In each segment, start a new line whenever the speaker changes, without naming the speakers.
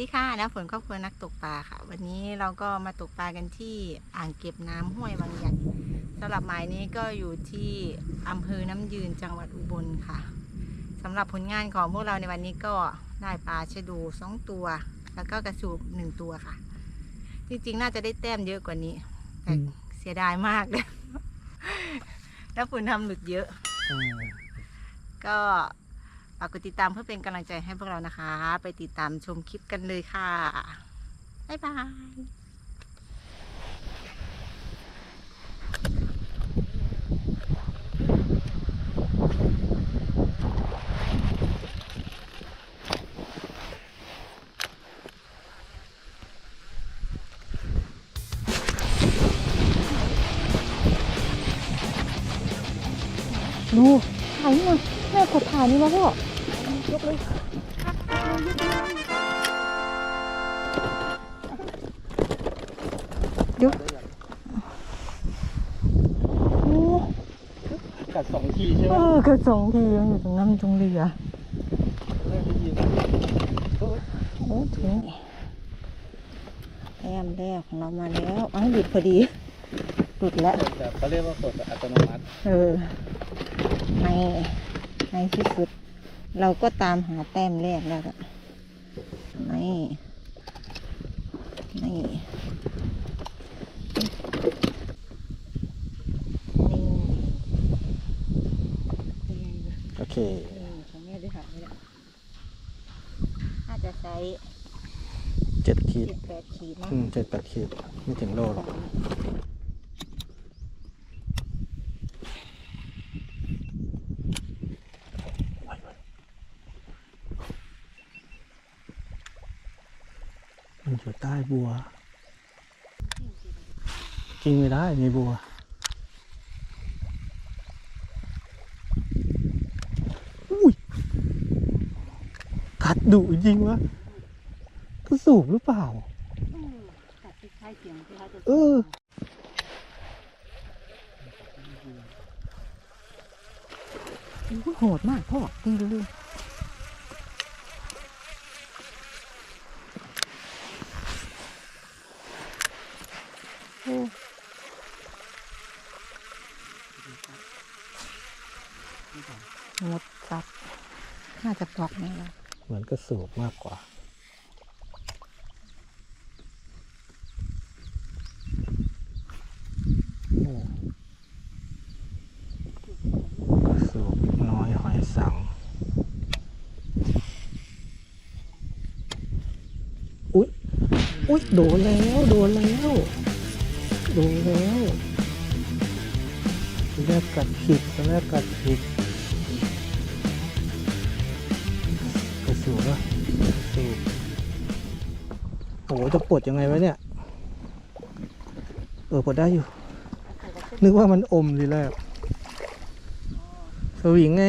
วัสดีค่ะนะฝนครอบครัวนักตกปลาค่ะ วันนี้เราก็มาตกปลากันที่อ่างเก็บน้ำห้วยบางใหญ่สำหรับหมายนี้ก็อยู่ที่อำเภอน้ำยืนจังหวัดอุบลค่ะสำหรับผลงานของพวกเราในวันนี้ก็ได้ปลาชะดูสองตัว แล้วก็กระสูบหนึ่งตัวค่ะ จริงๆ น่าจะได้แต้มเยอะกว่านี้ แต่
อืม
เสียดายมากเลยแล้วฝนทำหลุดเยอะ
อืม
ก็ ฝากกดติดตามเพื่อเป็นกำลังใจให้พวกเรานะคะ ไปติดตามชมคลิปกันเลยค่ะ บ๊ายบายดูถ่ายนี่มาแม่กดถ่ายนี่มาพ่อ ยกเลยเดี๋ยวโอ้
กัดสองทีใช่ไห
เอ
ม
อกระสองทียังอยู่ตรงนั้นตรงเรือ
เริ่มได้ยิน
โอ้ถึงแต้มแรกของเรามาแล้วอ้าวหลุดพอดีหลุดแล้ว
แต่เขาเรียกว่ากดอัตโนมัติ
เออในในที่สุด เราก็ตามหาแต้มแรกแล้วอะนี่นี่นี่
โอเค
นี่ของแม่ได้หักไหมเนี่ยน่าจะใช้
เจ็ดขีด
สิบแปดขีดมั้ง
อืมเจ็ดแปดขีด ไม่ถึงโลหรอก อยู่ใต้บัว กินไม่ได้ในบัว อุ้ย กัดดุจริงวะก็สูบหรือเปล่า
ตัดที่ใช้เสียงที่เขาจะ
เออ
โหดมากพ่อตีดูดูโอ้ห มดสับน่าจะปลอกนี่แล้ว
เหมือนกระสูบมากกว่ากระสูบน้อยหอยสัง อุ๊ย อุ๊ย โดนแล้ว โดนแล้ว โดนแล้วตอนแรกกัดผิดตอนแรกกัดผิดกระสูบอะกระสูบโอ้โหจะปลดยังไงวะเนี่ย เออปลดได้อยู่ นึกว่ามันอมทีแรกสวิงไง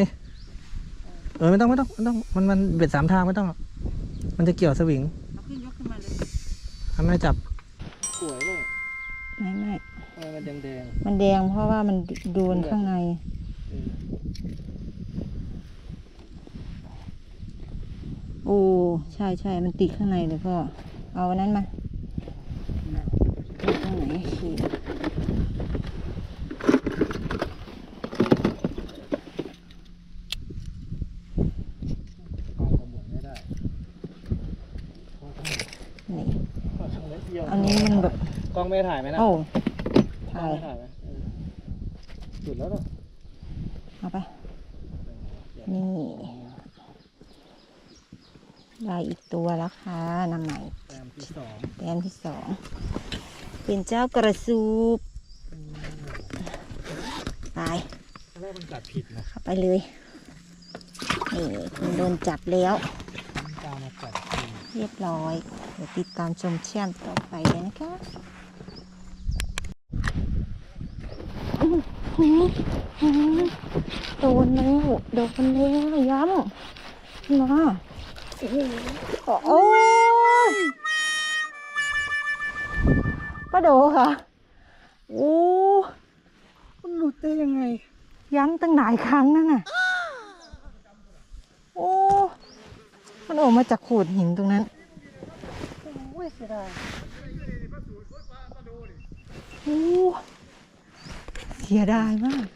เออไม่ต้องไม่ต้องไม่ต้อง มันมันเบ็ดสามทางไม่ต้องหรอกมันจะเกี่ยวสวิง
เอาขึ้นยกขึ้นมาเลย
ทำให้จับสวยเลย
ไม่ไม่
เออมันแดงแดง
มันแดงเพราะว่ามันโดนข้างในโอ้ใช่ใช่มันติดข้างในเลยพ่อ เอาอันนั้นมาติดข้างไหนขีด
เอากระบอกไม่ได้
นี่
ทำไมเดียว
อันนี้มันแบบ
กล้อง ไม่ถ่ายไหมนะ
โอ้
กล้อ
ถ่างย
ไม่ถ่ายไหมเออหยุดแล้วเหรอ
เอาไป นี่ ได้อีกตัวแล้วค่ะนำใหม่
แต้มที่สอง
แต้มที่สอง เป็นเจ้ากระสูบไป
ตอนแรกมันกัดผิดนะ
เข้าไปเลย นี่คุณโดนจับแล้ว
มันตามมากัดผิด
เรียบร้อย เดี๋ยวติดตามชมเชื่อมต่อไปเลยนะคะอื้อหือหือ โดนแล้วโดนแล้วย้ำมาโอ้ยป้าโดค่ะ โอ้
มันหลุดได้ยังไง
ย้ำตั้งหลายครั้งนั่นน่ะ โอ้ มันออกมาจากโขดหินตรงนั้น
ไม่เสียดาย
โอ้ สียดายมาก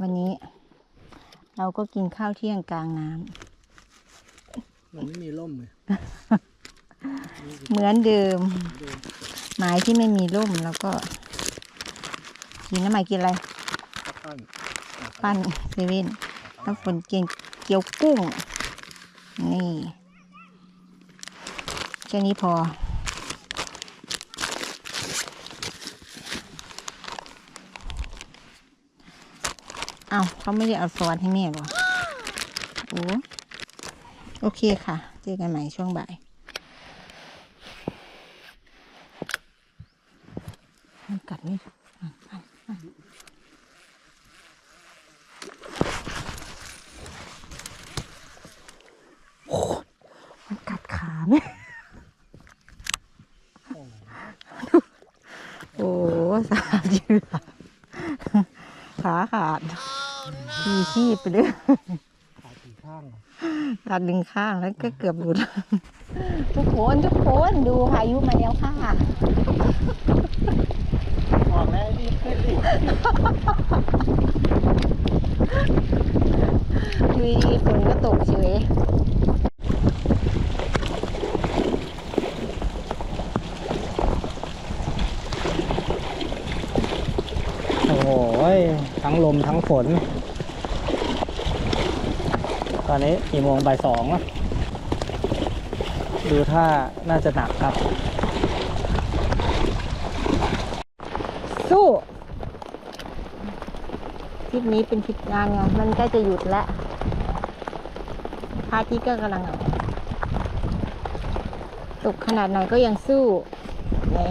วันนี้ เราก็กินข้าวเที่ยงกลางน้ำ
มันไม่มีร่มเลย
เหมือนเดิมหมายที่ไม่มีร่มแล้วก็ กินน้ำหมายกินอะไร
ปั้น
ปั้นเซเว่นน้ำฝนกินเกี๊ยวกุ้ง นี่ แค่นี้พอ เอาเขาไม่ได้เอาซอสให้แม่หรอโอ้โอเคค่ะ เจอกันใหม่ช่วงบ่ายมันกัดไม่โอ้มันกัดขาไหมโอ้สาดยือ ขาขาดมีชีพไปเลย
ขาสี่ข้างเหรอ
ตัดดึงข้างแล้วก็เกือบหลุด ทุกคนทุกคนดูพายุมาแล้วค่ะ
บอกแล้วรีบขึ้นดิ
ดูดีๆฝนก็ตกเฉย
โอ้โหทั้งลมทั้งฝน ตอนนี้กี่โมงบ่ายสองแล้วดูท่าน่าจะหนักครับ
สู้ทริปนี้เป็นทริปงานไงมันใกล้จะหยุดแล้วพระอาทิตย์ก็กำลังตกขนาดไหนก็ยังสู้แน่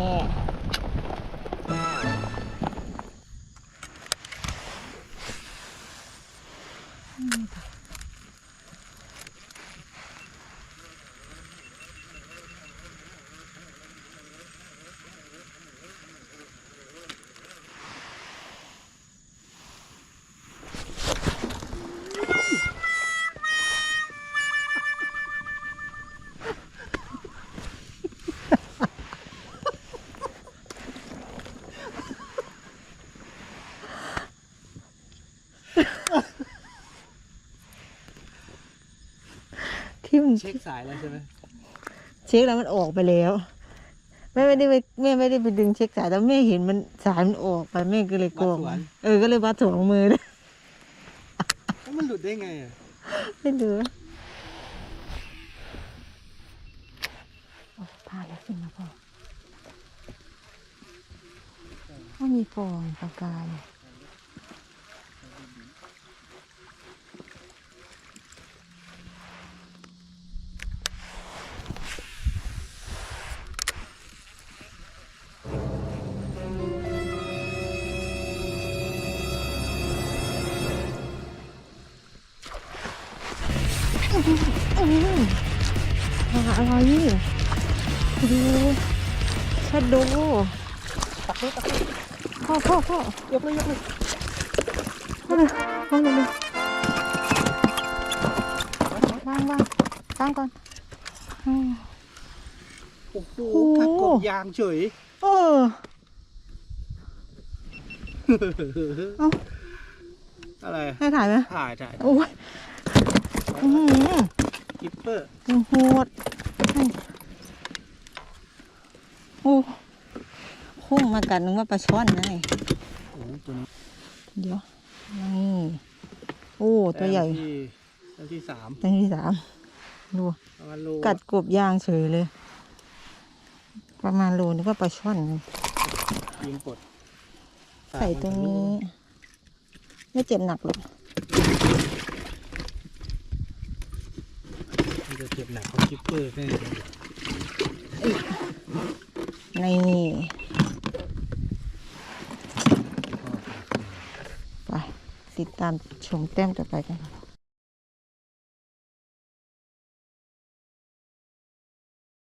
เช็คสายแล้วใช่ไหม
เช็คแล้วมันออกไปแล้วแม่ไม่ได้ไปแม่ไม่ได้ไปดึงเช็คสายแต่แม่เห็นมันสายมันออกไปแม่ก็เลยโกงเออก็เลยวัดสองมือเลย
แล้วมันหลุดได้ไงอะ
ไม่เหลือโอ้พลาดแล้วสินะพ่อว่ามีฟองประกาย อะไรดูชะโด
ตักเลยตักเลย
พ่อพ่อพ่อย
กเลยยกเลย
เอาเลยวางเลยเลยวางวางตั้งก่อนอืม
โอ้โห
โอ้โห
กัดกบยางเฉย
เออเอ้า
อะไร
ให้ถ่ายไหม
ถ่ายถ่าย
โอ้ยอือหือ
กิปเปอร์
ยังโหด โอ้พุ่งมากัดนึกว่าปลาช่อนไง
โอ้โหตัวนี้
เดี๋ยวนี่โอ้ ตัวใหญ่
แต้มที่แต้มที่สาม
ตัวที่สามดู
ประมาณโล
กัดกบยางเฉยเลย ประมาณโลนึกว่าปลาช่อนไง
ยิงกด
ใส่ตรงนี้ ไม่เจ็บหนักหรอก
มัน จะเจ็บหนักเขาคิปเปอร์แน่เลย
นี่ไปติดตามชมแต้มต่อไปกันค่ะ